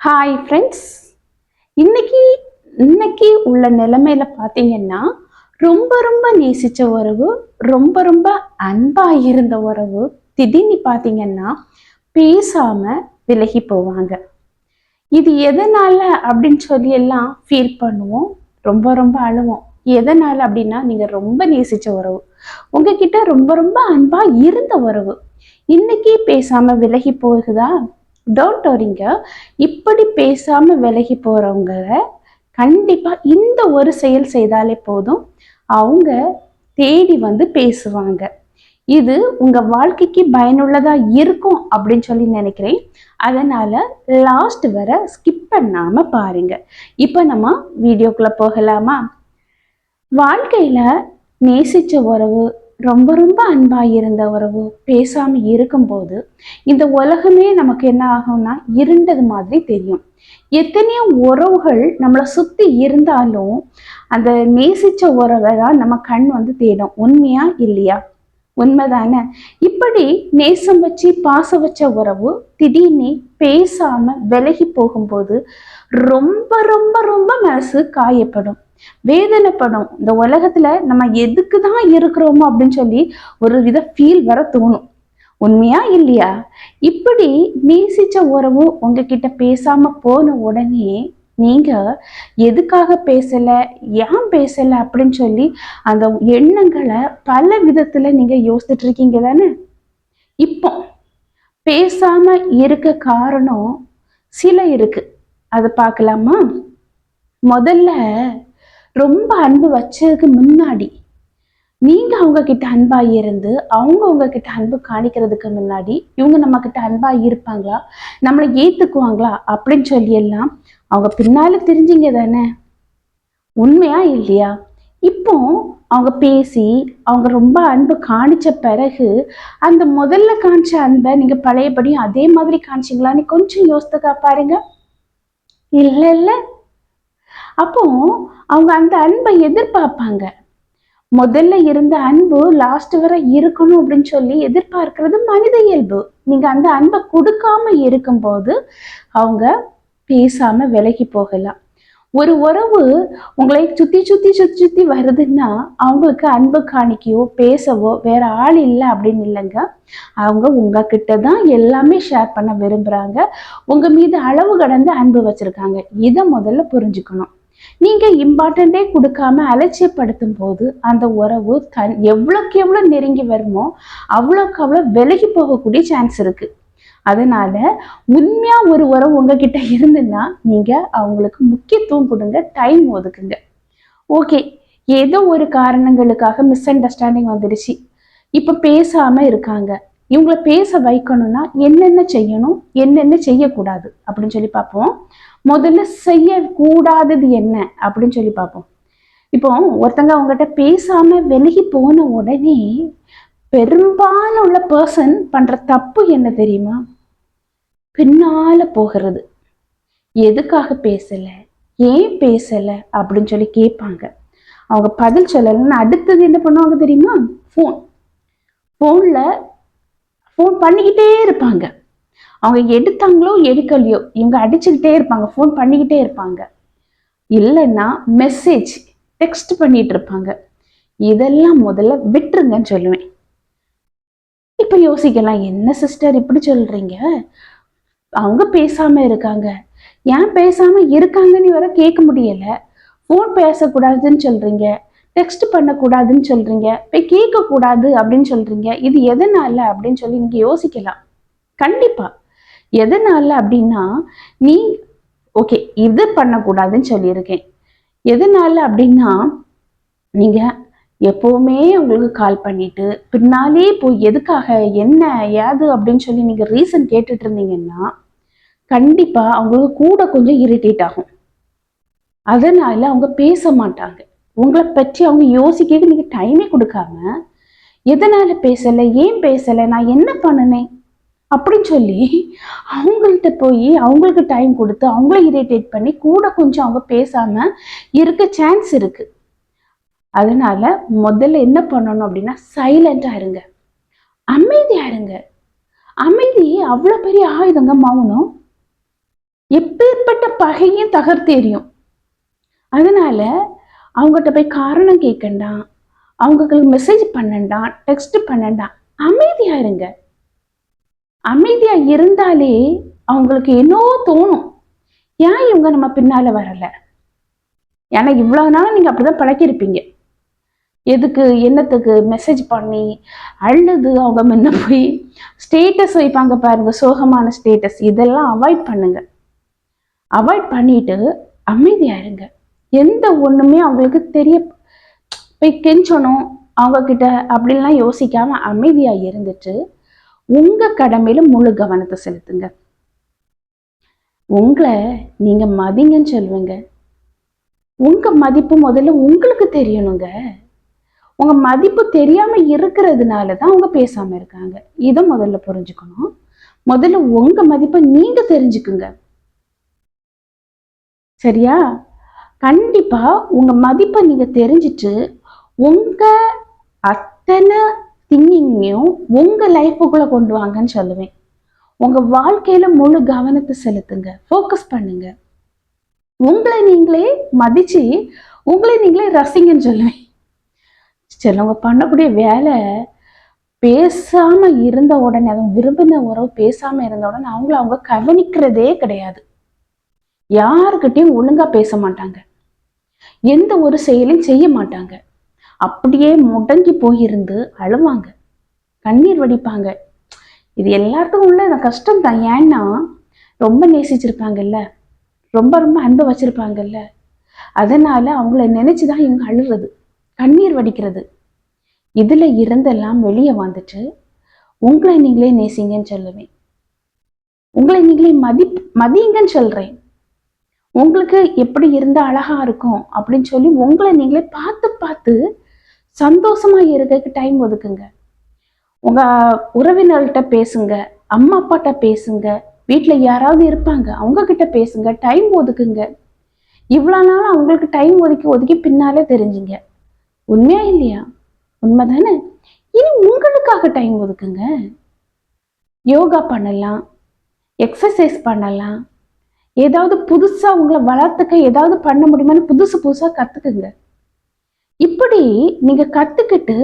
Hi friends இன்னைக்கு இன்னைக்கு உள்ள நிலைமையில பார்த்தீங்கன்னா ரொம்ப ரொம்ப நேசிச்ச உறவு ரொம்ப ரொம்ப அன்பா இருந்த உறவு திடீர்னு பார்த்தீங்கன்னா பேசாம விலகி போவாங்க. இது எதனால அப்படின்னு சொல்லி எல்லாம் ஃபீல் பண்ணுவோம் ரொம்ப ரொம்ப அழுவோம். எதனால அப்படின்னா நீங்க ரொம்ப நேசிச்ச உறவு. உங்ககிட்ட ரொம்ப ரொம்ப அன்பா இருந்த உறவு. இன்னைக்கு பேசாம விலகி போகுதா? டோன்ட் வரிங்க இப்படி பேசாம விலகி போறவங்க கண்டிப்பா இந்த ஒரு செயல் செய்தாலே போதும். அவங்க தேடி வந்து பேசுவாங்க. இது உங்க வாழ்க்கைக்கு பயனுள்ளதா இருக்கும் அப்படின்னு சொல்லி நினைக்கிறேன். அதனால லாஸ்ட் வர ஸ்கிப் பண்ணாம பாருங்க. இப்போ நம்ம வீடியோக்குள்ள போகலாமா? வாழ்க்கையில நேசிச்ச உறவு ரொம்ப ரொம்ப அன்பா இருந்த உறவு பேசாம இருக்கும்போது இந்த உலகமே நமக்கு என்ன ஆகும்னா இருண்டது மாதிரி தெரியும். எத்தனையோ உறவுகள் நம்மளை சுத்தி இருந்தாலும் அந்த நேசிச்ச உறவை தான் நம்ம கண் வந்து தேடும். உண்மையா இல்லையா? உண்மைதானே? இப்படி நேசம் வச்சு பாச வச்ச உறவு திடீர்னு பேசாம விலகி போகும்போது ரொம்ப ரொம்ப ரொம்ப மனசு காயப்படும். வேதனைப்படும் இந்த உலகத்துல நம்ம எதுக்கு தான் இருக்கிறோமோ அப்படின்னு சொல்லி ஒரு வித ஃபீல் வர தோணும். உண்மையா இல்லையா? இப்படி நேசிச்ச உறவு உங்ககிட்ட பேசாம போன உடனே நீங்க எதுக்காக பேசல ஏன் பேசல அப்படின்னு சொல்லி அந்த எண்ணங்களை பல விதத்துல நீங்க யோசிச்சுட்டு இருக்கீங்க தானே? இப்போ பேசாம இருக்க காரணம் சில இருக்கு. அதை பார்க்கலாமா? முதல்ல ரொம்ப அன்பு வச்சதுக்கு முன்னாடி நீங்க அவங்க கிட்ட அன்பா இருந்து அவங்க உங்ககிட்ட அன்பு காணிக்கிறதுக்கு முன்னாடி இவங்க நம்ம கிட்ட அன்பா இருப்பாங்களா? நம்மளை ஏத்துக்குவாங்களா? அப்படின்னு சொல்லி எல்லாம் அவங்க பின்னால தெரிஞ்சீங்க தானே? உண்மையா இல்லையா? இப்போ அவங்க பேசி அவங்க ரொம்ப அன்பு காணிச்ச பிறகு அந்த முதல்ல காணிச்ச அன்பை நீங்க பழையபடியும் அதே மாதிரி காணிச்சிங்களான்னு கொஞ்சம் யோசித்துக்கா பாருங்க. இல்ல இல்ல. அப்போ அவங்க அந்த அன்பை எதிர்பார்ப்பாங்க. முதல்ல இருந்த அன்பு லாஸ்ட் வரை இருக்கணும் அப்படின்னு சொல்லி எதிர்பார்க்கிறது மனித இயல்பு. நீங்க அந்த அன்பை கொடுக்காம இருக்கும்போது அவங்க பேசாம விலகி போகலாம். ஒரு உறவு உங்களை சுத்தி சுத்தி சுத்தி சுத்தி வருதுன்னா அவங்களுக்கு அன்பு காணிக்கையோ பேசவோ வேற ஆள் இல்லை அப்படின்னு இல்லைங்க. அவங்க உங்ககிட்ட தான் எல்லாமே ஷேர் பண்ண விரும்புறாங்க. உங்க மீது அளவு கடந்து அன்பு வச்சிருக்காங்க. இதை முதல்ல புரிஞ்சுக்கணும். நீங்க இம்பார்ட்டண்டே கொடுக்காம அலட்சியப்படுத்தும் போது அந்த உறவு கண் எவ்வளோக்கு எவ்வளோ நெருங்கி வருமோ அவ்வளோக்கு அவ்வளோ விலகி போகக்கூடிய சான்ஸ் இருக்கு. அதனால உண்மையா ஒரு உறவு உங்ககிட்ட இருந்துன்னா நீங்க அவங்களுக்கு முக்கியத்துவம் கொடுங்க டைம் ஒதுக்குங்க. ஓகே ஏதோ ஒரு காரணங்களுக்காக மிஸ் அண்டர்ஸ்டாண்டிங் வந்துடுச்சு. இப்போ பேசாம இருக்காங்க. இவங்களை பேச வைக்கணும்னா என்னென்ன செய்யணும் என்னென்ன செய்யக்கூடாது அப்படின்னு சொல்லி பார்ப்போம். முதல்ல செய்யக்கூடாதது என்ன அப்படின்னு சொல்லி பார்ப்போம். இப்போ ஒருத்தங்க அவங்ககிட்ட பேசாம விலகி போன உடனே பெரும்பாலும் உள்ள பர்சன் பண்ற தப்பு என்ன தெரியுமா? பின்னால போகிறது. எதுக்காக பேசல? ஏன் பேசல? அப்படின்னு சொல்லி கேட்பாங்க. அவங்க பதில் சொல்லலைன்னு அடுத்தது என்ன பண்ணுவாங்க தெரியுமா? ஃபோன் ஃபோனில் ஃபோன் பண்ணிக்கிட்டே இருப்பாங்க. அவங்க எடுத்தாங்களோ எடுக்கலையோ இவங்க அடிச்சுக்கிட்டே இருப்பாங்க. ஃபோன் பண்ணிக்கிட்டே இருப்பாங்க. இல்லைன்னா மெசேஜ் டெக்ஸ்ட் பண்ணிட்டு இருப்பாங்க. இதெல்லாம் முதல்ல விட்டுருங்கன்னு சொல்லுவேன். இப்போ யோசிக்கலாம் என்ன சிஸ்டர் இப்படி சொல்றீங்க? அவங்க பேசாம இருக்காங்க. ஏன் பேசாம இருக்காங்கன்னு வர கேட்க முடியல? ஃபோன் பேசக்கூடாதுன்னு சொல்றீங்க. டெக்ஸ்ட் பண்ணக்கூடாதுன்னு சொல்றீங்க போய் கேட்கக்கூடாது அப்படின்னு சொல்றீங்க இது எதனால அப்படின்னு சொல்லி நீங்க யோசிக்கலாம். கண்டிப்பா. எதனால அப்படின்னா நீ ஓகே இது பண்ணக்கூடாதுன்னு சொல்லியிருக்கேன். எதனால அப்படின்னா நீங்க எப்போவுமே உங்களுக்கு கால் பண்ணிட்டு பின்னாலே போய் எதுக்காக என்ன ஏது அப்படின்னு சொல்லி நீங்கள் ரீசன் கேட்டுட்டு இருந்தீங்கன்னா கண்டிப்பாக அவங்களுக்கு கூட கொஞ்சம் இரிட்டேட் ஆகும். அதனால அவங்க பேச மாட்டாங்க. உங்களை பற்றி அவங்க யோசிக்க நீங்கள் டைமே கொடுக்காம எதனால பேசலை ஏன் பேசலை நான் என்ன பண்ணினேன் அப்படின்னு சொல்லி அவங்கள்ட்ட போய் அவங்களுக்கு டைம் கொடுத்து அவங்கள இரிட்டேட் பண்ணி கூட கொஞ்சம் அவங்க பேசாம இருக்க சான்ஸ் இருக்கு. அதனால முதல்ல என்ன பண்ணணும் அப்படின்னா சைலண்ட்டாக இருங்க. அமைதியாக இருங்க. அமைதி அவ்வளோ பெரிய ஆயுதங்க மௌனம். எப்பேற்பட்ட எப்படிப்பட்ட பகையும் தகர்த்தேறியும். அதனால அவங்ககிட்ட போய் காரணம் கேட்கண்டாம் அவங்களுக்கு மெசேஜ் பண்ணண்டாம் டெக்ஸ்ட் பண்ணண்டாம் அமைதியா இருங்க. அமைதியாக இருந்தாலே அவங்களுக்கு என்னவோ தோணும். ஏன் இவங்க நம்ம பின்னால் வரலை? ஏன்னா இவ்வளோ நாள் அப்படி அப்படிதான் பழக்கியிருப்பீங்க எதுக்கு என்னத்துக்கு மெசேஜ் பண்ணி அழுது அவங்க முன்ன போய் ஸ்டேட்டஸ் வைப்பாங்க பாருங்க சோகமான ஸ்டேட்டஸ் இதெல்லாம் அவாய்ட் பண்ணுங்க. அவாய்ட் பண்ணிட்டு அமைதியாக இருங்க. எந்த ஒண்ணுமே அவங்களுக்கு தெரிய போய் கெஞ்சணும் அவங்க கிட்ட அப்படின்லாம் யோசிக்காம அமைதியா இருந்துட்டு உங்க கடமையில முழு கவனத்தை செலுத்துங்க. உங்களை நீங்க மதிங்கன்னு சொல்லுவீங்க. உங்க மதிப்பு முதல்ல உங்களுக்கு தெரியணுங்க. உங்க மதிப்பு தெரியாம இருக்கிறதுனால தான் அவங்க பேசாம இருக்காங்க. இதை முதல்ல புரிஞ்சுக்கணும். முதல்ல உங்க மதிப்பை நீங்க தெரிஞ்சுக்குங்க. சரியா? கண்டிப்பா உங்க மதிப்பை நீங்க தெரிஞ்சுட்டு உங்க அத்தனை திங்கிங்கையும் உங்க லைஃபுக்குள்ளே கொண்டு வாங்கன்னு சொல்லுவேன். உங்க வாழ்க்கையில முழு கவனத்தை செலுத்துங்க. ஃபோக்கஸ் பண்ணுங்க. உங்களை நீங்களே மதிச்சு உங்களை நீங்களே ரசிங்கன்னு சொல்லுவேன். சிலவங்க பண்ணக்கூடிய வேலை பேசாம இருந்த உடனே அதுவும் விரும்பின உறவு பேசாமல் இருந்த உடனே அவங்கள அவங்க கவனிக்கிறதே கிடையாது. யாருக்கிட்டையும் ஒழுங்கா பேச மாட்டாங்க. எந்த ஒரு செயலையும் செய்ய மாட்டாங்க. அப்படியே முடங்கி போயிருந்து அழுவாங்க. கண்ணீர் வடிப்பாங்க. இது எல்லாத்துக்கும் உள்ள கஷ்டம் தான். ஏன்னா ரொம்ப நேசிச்சிருப்பாங்கல்ல. ரொம்ப ரொம்ப அன்பை வச்சிருப்பாங்கல்ல. அதனால அவங்கள நினைச்சுதான் இவங்க அழுறது. கண்ணீர் வடிக்கிறது. இதுல இருந்தெல்லாம் வெளியே வந்துட்டு உங்களை நீங்களே நேசிங்கன்னு சொல்லுவேன். உங்களை நீங்களே மதி மதியுங்கன்னு சொல்றேன். உங்களுக்கு எப்படி இருந்தால் அழகா இருக்கும் அப்படின்னு சொல்லி உங்களை நீங்களே பார்த்து பார்த்து சந்தோஷமா இருக்கக்கு டைம் ஒதுக்குங்க. உங்க உறவினர்கிட்ட பேசுங்க அம்மா அப்பாட்ட பேசுங்க வீட்டில் யாராவது இருப்பாங்க அவங்க கிட்ட பேசுங்க டைம் ஒதுக்குங்க. இவ்வளோ நாள் அவங்களுக்கு டைம் ஒதுக்கி ஒதுக்கி பின்னாலே தெரிஞ்சுங்க. உண்மையா இல்லையா? உண்மை தானே இனி உங்களுக்காக டைம் ஒதுக்குங்க. யோகா பண்ணலாம் எக்ஸசைஸ் பண்ணலாம் ஏதாவது புதுசா உங்களை வளர்த்துக்க ஏதாவது பண்ண முடியுமான்னு புதுசு புதுசா கத்துக்குங்க. இப்படி நீங்க கத்துக்கிட்டு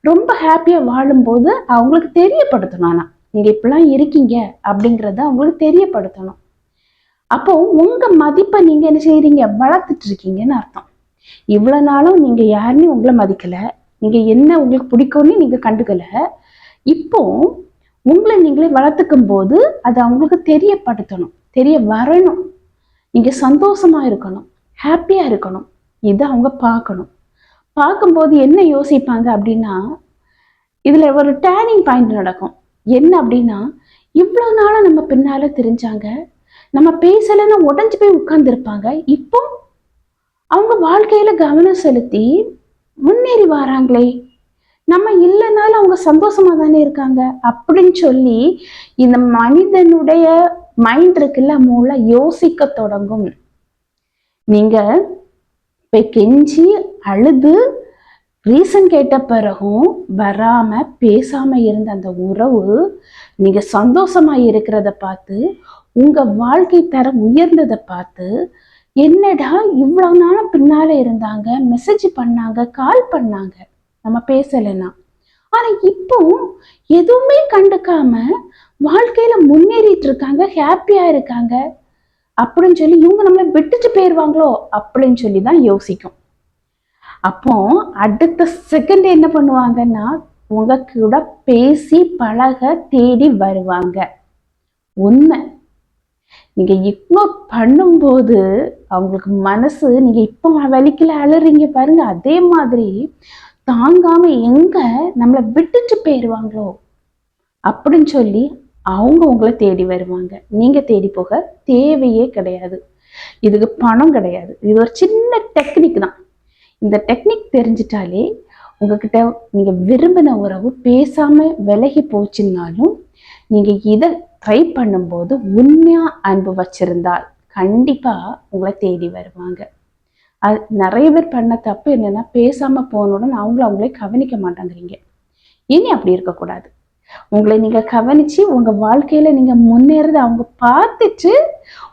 ரொம்ப ஹாப்பியா வாழும்போது அவங்களுக்கு தெரியப்படுத்தணும் ஆனா. நீங்க இப்படிலாம் இருக்கீங்க அப்படிங்கறத அவங்களுக்கு தெரியப்படுத்தணும். அப்போ உங்க மதிப்பை நீங்க என்ன செய்யறீங்க வளர்த்துட்டு இருக்கீங்கன்னு அர்த்தம். இவ்வளவு நாளும் நீங்க யாருமே உங்களை மதிக்கல. நீங்க என்ன உங்களுக்கு பிடிக்கும்னு நீங்க கண்டுக்கல. இப்போ உங்களை நீங்களே வளர்த்துக்கும் போது அது அவங்களுக்கு தெரியப்படுத்தணும். தெரிய வரணும். நீங்க சந்தோஷமா இருக்கணும். ஹாப்பியா இருக்கணும். இதை அவங்க பார்க்கணும். பார்க்கும்போது என்ன யோசிப்பாங்க அப்படின்னா இதுல ஒரு டேர்னிங் பாயிண்ட் நடக்கும். என்ன அப்படின்னா இவ்வளவு நாளா நம்ம பின்னால தெரிஞ்சாங்க. நம்ம பேசலைன்னா உடஞ்சு போய் உட்காந்துருப்பாங்க இப்போ அவங்க வாழ்க்கையில கவனம் செலுத்தி முன்னேறி வராங்களே. நம்ம இல்லைனாலும் அவங்க சந்தோஷமா தானே இருக்காங்க அப்படின்னு சொல்லி இந்த மனிதனுடைய மைண்ட் இருக்குல்ல மூளை யோசிக்க தொடங்கும். நீங்க போய் கெஞ்சி அழுது ரீசன் கேட்ட பிறகும் வராம பேசாம இருந்த அந்த உறவு நீங்க சந்தோஷமா இருக்கிறத பார்த்து உங்க வாழ்க்கை தரம் உயர்ந்ததை பார்த்து என்னடா இவ்வளவு நாளும் பின்னால இருந்தாங்க மெசேஜ் பண்ணாங்க கால் பண்ணாங்க நம்ம பேசலைன்னா. ஆனா இப்போ எதுவுமே கண்டுக்காம வாழ்க்கையில முன்னேறிட்டு இருக்காங்க ஹாப்பியா இருக்காங்க. அப்படின்னு சொல்லி இவங்க நம்மளை விட்டுட்டு போயிருவாங்களோ அப்படின்னு சொல்லி தான் யோசிக்கும். அப்போ அடுத்த செகண்ட் என்ன பண்ணுவாங்கன்னா உங்க கூட பேசி பழக தேடி வருவாங்க. உண்மை. நீங்க இக்னோர் பண்ணும்போது அவங்களுக்கு மனசு நீங்க இப்போ வலிக்கல அழுறீங்க பாருங்க. அதே மாதிரி தாங்காம எங்க நம்மளை விட்டுட்டு போயிடுவாங்களோ அப்படின்னு சொல்லி அவங்க உங்களை தேடி வருவாங்க. நீங்க தேடி போக தேவையே கிடையாது. இதுக்கு பணம் கிடையாது. இது ஒரு சின்ன டெக்னிக் தான். இந்த டெக்னிக் தெரிஞ்சிட்டாலே உங்ககிட்ட நீங்க விரும்பின உறவு பேசாம விலகி போச்சுன்னாலும் நீங்க இதை ட்ரை பண்ணும்போது உண்மையா அன்பு வச்சிருந்தால் கண்டிப்பா உங்களை தேடி வருவாங்க. அது நிறைய பேர் பண்ண தப்பு என்னன்னா பேசாம போனவுடன் அவங்கள அவங்களே கவனிக்க மாட்டாங்கிறீங்க. இனி அப்படி இருக்கக்கூடாது. உங்களை நீங்க கவனிச்சு உங்க வாழ்க்கையில நீங்க முன்னேறத அவங்க பார்த்துட்டு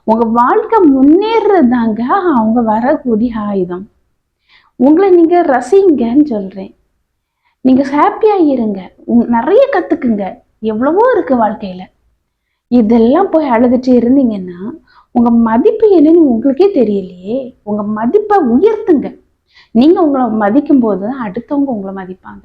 உங்க வாழ்க்கை முன்னேறதாங்க அவங்க வரக்கூடிய ஆயுதம். உங்களை நீங்க ரசிங்கன்னு சொல்றேன். நீங்க ஹாப்பியா இருங்க. நிறைய கத்துக்குங்க. எவ்வளவோ இருக்கு வாழ்க்கையில. இதெல்லாம் போய் அழுதுட்டு இருந்தீங்கன்னா உங்க மதிப்பு என்னன்னு உங்களுக்கே தெரியலையே. உங்க மதிப்பை உயர்த்துங்க. நீங்க உங்களை மதிக்கும் போது அடுத்தவங்க உங்களை மதிப்பாங்க.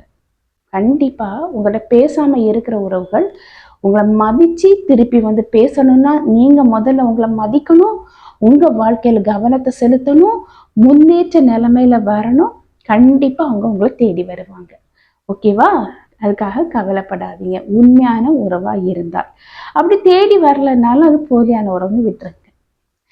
கண்டிப்பா உங்கள்ட்ட பேசாம இருக்கிற உறவுகள் உங்களை மதிச்சு திருப்பி வந்து பேசணும்னா நீங்க முதல்ல உங்களை மதிக்கணும். உங்க வாழ்க்கையில கவனத்தை செலுத்தணும். முன்னேற்ற நிலைமையில வரணும். கண்டிப்பா அவங்க உங்களை தேடி வருவாங்க. ஓகேவா? அதுக்காக கவலைப்படாதீங்க. உண்மையான உறவா இருந்தால். அப்படி தேடி வரலனாலும் அது போலியான உறவுன்னு விட்டுருங்க.